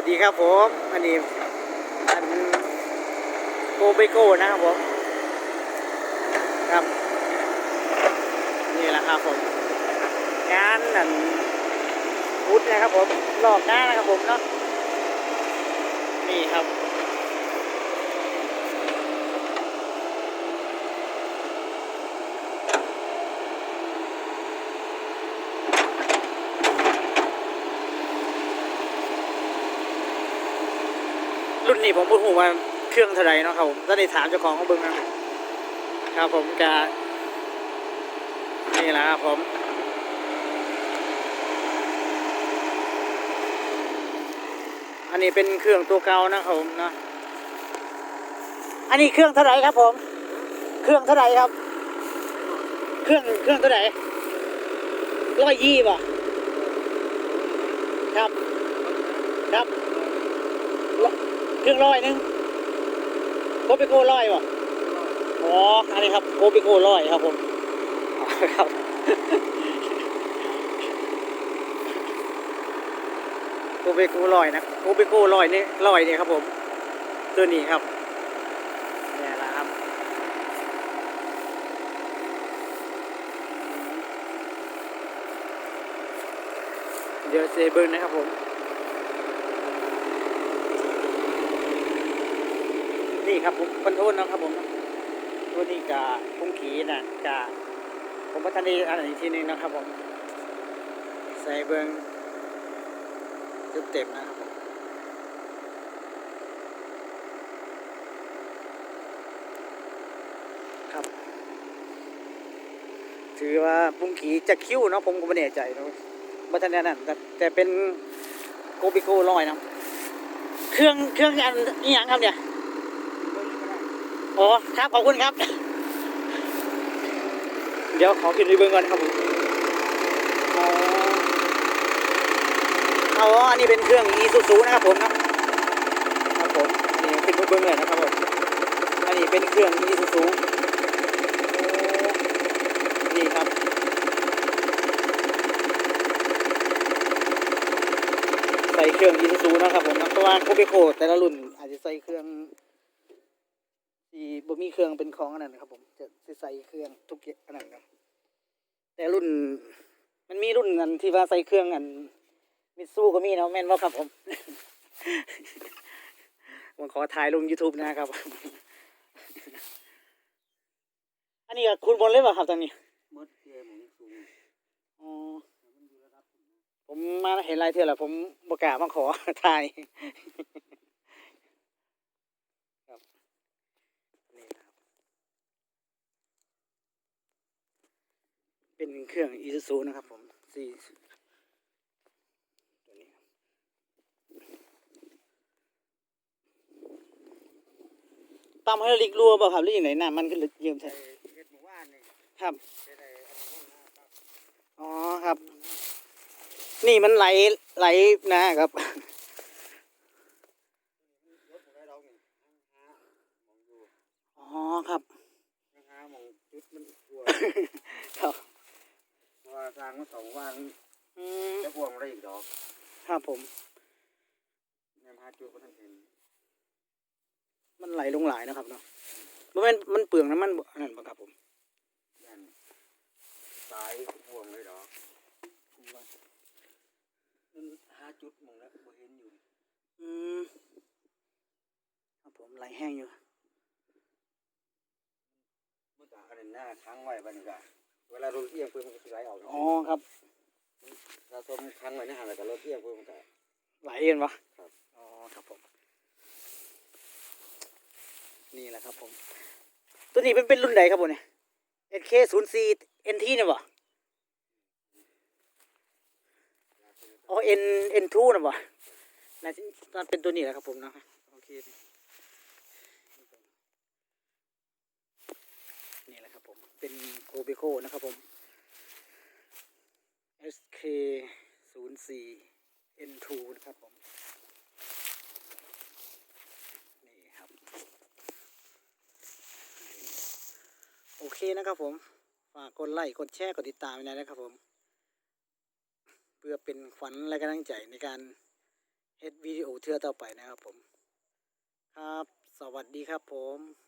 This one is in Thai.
วัสดีครับผมอันนี้อันโกเบโก้นะครับผมครับ นี่แหละครับผม งานนั่นพุทธนะครับผมรอบหน้านะครับผมเนาะนี่ครับ รุ่นนี้ผมพูดหูว่าเครื่องเท่าไรเนาะครับผมถ้าได้ถามเจ้าของเขาเบิ่งนะครับผมจะนี่แหละครับผมอันนี้เป็นเครื่องตัวเก่านะครับผมนะอันนี้เครื่องเท่าไรครับผม เครื่องเท่าไรครับ เครื่องเครื่องเท่าไรร้อยยี่ป่ะครับ ครับ เครื่องร้อยหนึงโคปิโก้ร้อยป่ะอ๋ออันนี้ครับโคปิโก้ร้อยครับผมครับโคปิโก้ร้อยนะโคปิโก้ร้อยนี่ร้อยนี่ครับผมตัวนี้ครับเนี่ยแหละครับเดี๋ยวเซเบิร์นะครับผม นี่ครับผมคอนโทรลนะครับผมตัวนี้กะพุ่งขีนะกะผมพัฒนาอันอีกทีหนึงนะครับผม ใส่เบิงจุดเต็มนะครับผมครับ ถือว่าพุ่งขีจะคิ้วเนาะผมก็ไม่แน่ใจนาะพัฒนานั่นแต่แต่เป็นโกบิโก้ลอยนะเครื่องเครื่องอันนี้ยังครับเนี่ย อ๋อครับ ขอบคุณครับ เดี๋ยวขอขึ้นไปเบิ้งก่อนครับผมอ๋อาอันนี้เป็นเครื่อง e s u z u นะครับผมครับครับผมนนี้ขึ้นไปเบิ้งเลยนะครับผมอันนี้เป็นเครื่อง e s u z u นี่ครับใส่เครื่อง e s u z u นะครับผมเพราะว่าโคเบโคแต่ละรุ่นอาจจะใส่เครื่อง ที่บ่มีเครื่องเป็นของอันนั้นนะครับ ผมจะสิใส่เครื่องทุกอย่างอันนั้นครับ แต่รุ่น มันมีรุ่นอันที่ว่าใส่เครื่องอันมิตซูก็มีเนาะแม่นว่าครับผมผมขอถ่ายลง YouTube นะครับ อันนี้ก็คุณบนเลยเปล่ะครับตอนนี้มดเทียมสูงอ๋อผมมาเห็นลายเทื่อแล้วผมบกล้ามาขอถ่ายครับนี่นะครับ เป็นเครื่องอีซูซูนะครับผมสี่ตัวนี้ครับปั๊มไฮดรอลิกรัวเปล่าครับหรือยังไงน้ำมันก็ลึกเยี่ยมแท้เฮ็ดหมครับ อ๋อครับ นี่มันไหลไหลนะครับอ๋อครับหาหมอครับ ทางมันสองวันอืมจะพวงอะไรอีกดอกครับผมเนี่ยหาจุดบ่ทันเห็นมันไหลลงหลายนะครับเนาะมันเป็นมันเปลืองน้ำมันบ่อันนั้นปะครับผมนั่นสายพวงเลยดอกมันหาจุดหมองแล้วบ่เห็นอยู่อืมครับผมไหลแห้งอยู่ มันก็อันนั้นหน้าค้างไว้บัดนี้ก็เวลารถเอียงเพิ่นมัน ครับถ้าสมค้างไว้ในหันแล้วก็รถเอียงเพิ่นมันก็ไหลเองวะครับอ๋อครับผม นี่แหละครับผม ตัวนี้เป็นเป็นรุ่นใดครับผมเนี่ย SK 0 4 NT เนี่ยบ่อ๋อ N N2 นะบ่น่าจะน่าเป็นตัวนี้แหละครับผมนะครับโอเคนี่แหละครับผม เป็นโคเบโคนะครับผม K04 N2 นะครับผม นี่ครับ โอเคนะครับผม ฝากกดไลค์ กดแชร์ กดติดตามไว้นอยนะครับผม เพื่อเป็นขวัญและกำลังใจในการเฮ็ดวิดีโอเทื่อต่อไปนะครับผม ครับ สวัสดีครับผม